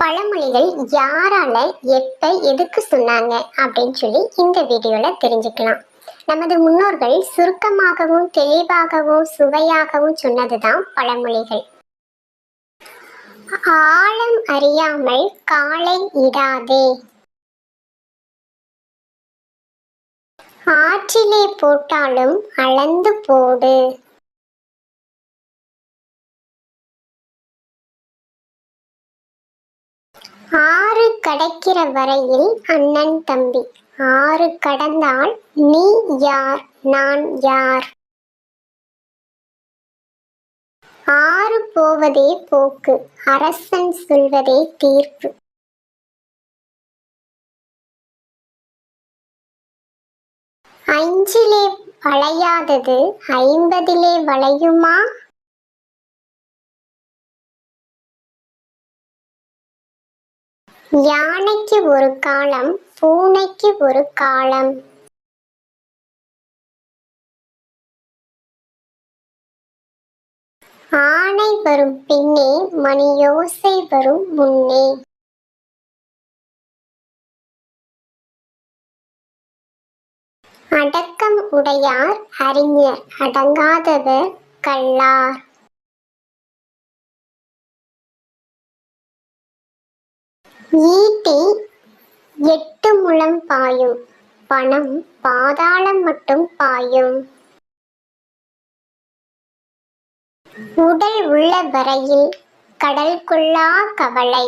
பழமொழிகள் யாரால எப்ப எதுக்கு சொன்னாங்க அப்படின்னு சொல்லி இந்த வீடியோல தெரிஞ்சுக்கலாம். நமது முன்னோர்கள் சுருக்கமாகவும் தெளிவாகவும் சுவையாகவும் சொன்னதுதான் பழமொழிகள். ஆழம் அறியாமல் காலை இடாதே. ஆற்றிலே போட்டாலும் அளந்து போடு. ஆறு கடக்கிற வரையில் அண்ணன் தம்பி. ஆறு கடந்தால் நீ யார்? நான் யார்? ஆறு போவதே போக்கு. அரசன் சொல்வதே தீர்ப்பு. அஞ்சிலே வளையாதது ஐம்பதிலே வளையுமா? யானைக்கு ஒரு காலம் பூனைக்கு ஒரு காலம். ஆனை வரும் பின்னே மணியோசை வரும் முன்னே. அடக்கம் உடையார் அறிஞர் அடங்காதவர் கல்லார் ஈட்டி எட்டு முழம் பாயும். பணம் பாதாளம் மட்டும் பாயும். உடல் உள்ள வரையில் கடல் கொள்ளா கவலை.